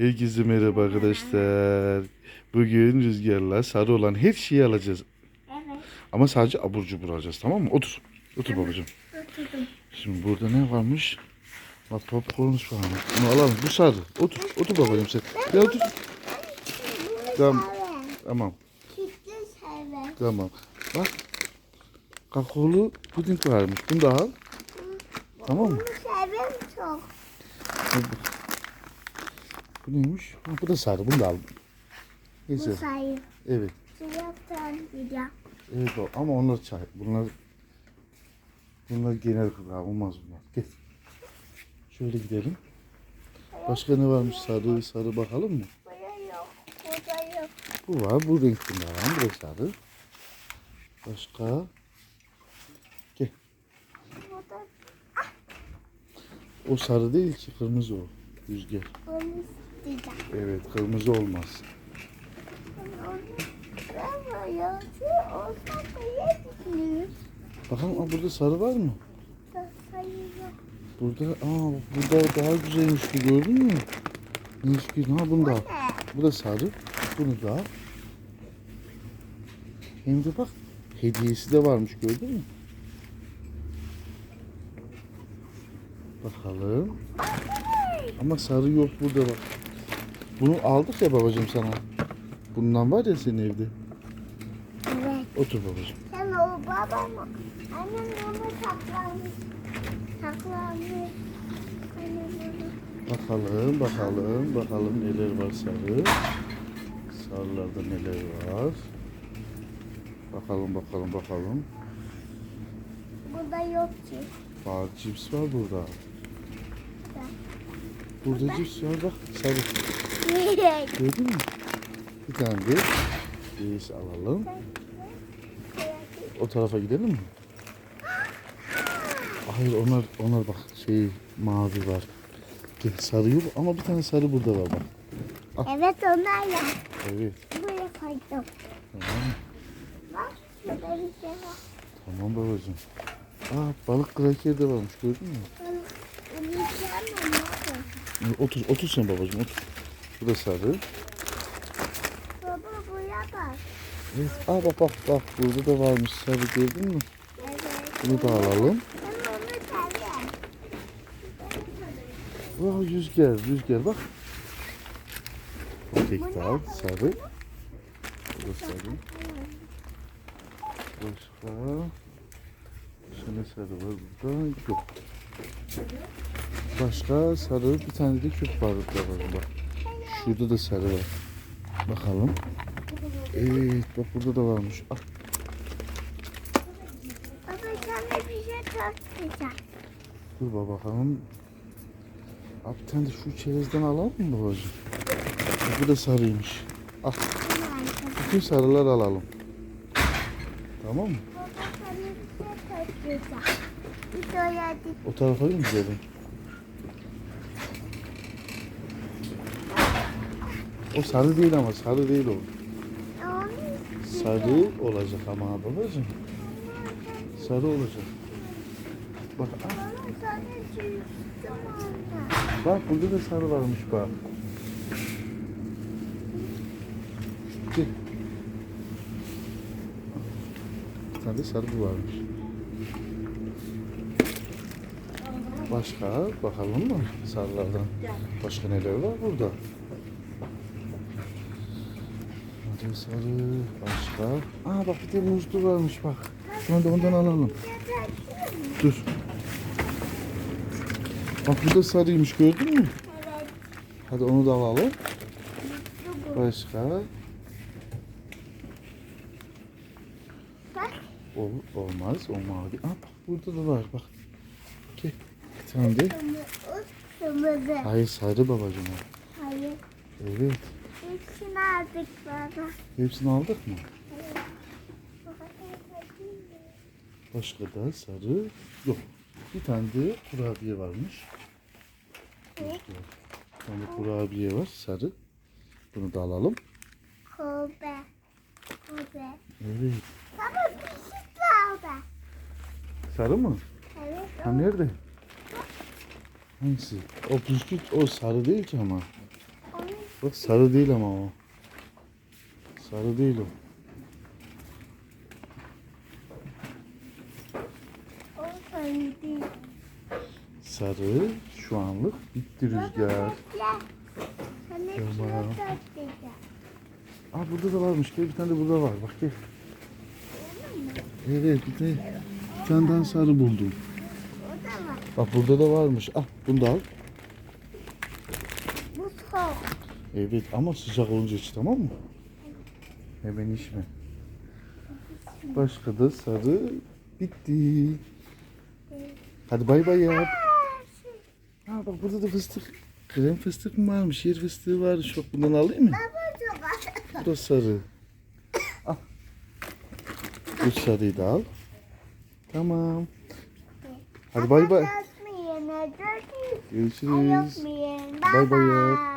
Herkese merhaba arkadaşlar. Bugün rüzgarla sarı olan her şeyi alacağız. Evet. Ama sadece abur cubur alacağız tamam mı? Otur. Otur babacığım. Oturdum. Şimdi burada ne varmış? Bak popcorn varmış. Bunu alalım. Bu sarı. Otur. Otur babacığım sen. Ya otur. Tamam. Tamam. Tamam. Bak. Kakaolu puding varmış. Bunu da al. Tamam mı? Bunu seviyorum çok. Bu neymiş? Ha, bu da sarı. Bunu da al. Bu Neyse. sayı. Evet. Sıcaktan gidiyor. Evet o- ama onlar çay. Bunlar bunlar genel gıda olmaz bunlar. Gel. Şöyle gidelim. Başka ne varmış sarı sarı bakalım mı? Bu var. Bu renk bunlar. Bu da sarı. Başka? Gel. O sarı değil ki kırmızı o. Rüzgar. onu isteyeceğim. Evet kırmızı olmaz. Bakalım aa, burada sarı var mı? Burada aa burada daha güzelmiş bu gördün mü? Ki? Ha bunu da? Bu da sarı. Bunu da al. Hem de bak hediyesi de varmış gördün mü? Bakalım. Ama sarı yok burada bak. Bunu aldık ya babacığım sana. Bundan var ya senin evde. Evet. Otur babacığım. Sen o babam. Annem onu. Annem onu. Bakalım, bakalım, bakalım neler var sarı. Sarılarda neler var. Bakalım, bakalım, bakalım. Burada yok ki. Var, cips var burada. Burada cips var bak, sarı. Gördün mü? Bir tane de cips alalım. O tarafa gidelim mi? Hayır, onlar, onlar bak şey mavi var. Gel, sarı yok ama bir tane sarı burada var bak. evet onlar ya. Evet, Buraya koydum. tamam. Bak burada bir şey var. Tamam babacığım. Aa balık kraker de varmış gördün mü? Onu onu yiyeceğim ama. Otur, otur sen babacığım otur. Bu da sarı. Baba buraya bak. Evet. Aa bak bak bak burada da varmış sarı gördün mü? Evet. Bunu da alalım. Wow rüzgar rüzgar bak. Tek de al sarı. Bu da sarı. Başka. Ne sarı var burada? Yok. Başka sarı bir tane de küp var burada bak. Şurada da sarı var. Bakalım. Evet bak burada da varmış. Ah, Baba sana bir şey tatlayacağım. dur bak bakalım. Abi tane de şu çerezden alalım mı babacığım? Bu da sarıymış. Al. Bütün sarılar alalım. Tamam mı? Baba sana bir şey tatlayacağım. Bir doya. O tarafa mı gidelim? O sarı değil ama sarı değil o. Sarı olacak ama babacığım. Sarı olacak. Bak ah, bak burada da sarı varmış bak. Gel. Bir tane de sarı bu varmış. Başka bakalım mı sarılardan? Başka neler var burada? Hadi sarı başka. Aa bak bir de muzlu varmış bak. Şunu da ondan alalım. Dur. Bak bu da sarıymış gördün mü? Evet. Hadi onu da alalım. Başka? Bak. Ol, olmaz o mavi. Aa bak burada da var bak. Gel. Bir tane de. Hayır sarı babacığım. Hayır. Evet. İçine aldık baba. Hepsini aldık mı? Başka da sarı yok. Bir tane de kurabiye varmış. Evet. Bir tane kurabiye var sarı. Bunu da alalım. Kobe. Kobe. Evet. Baba bir şey kaldı. Sarı mı? Evet. Ha nerede? Hangisi? O bisküvit o sarı değil ki ama. Bak sarı değil ama o. Sarı değil o. O söyledi. Sarı şu anlık bitti rüzgar. Tamam. Aa burada da varmış. Gel bir tane de burada var. Bak gel. Evet bir de bir tane daha sarı buldum. Bak burada da varmış. Al bunu da al. Bu soğuk. Evet ama sıcak olunca iç tamam mı? Hemen içme. Başka da sarı bitti. Hadi bay bay yap. Ha bak burada da fıstık. Krem fıstık mı varmış? Yer fıstığı var. Şok bundan alayım mı? Çok. Bu da sarı. Al. Bu sarıyı da al. Tamam. Hadi bay bay. Görüşürüz. Bay bay yap.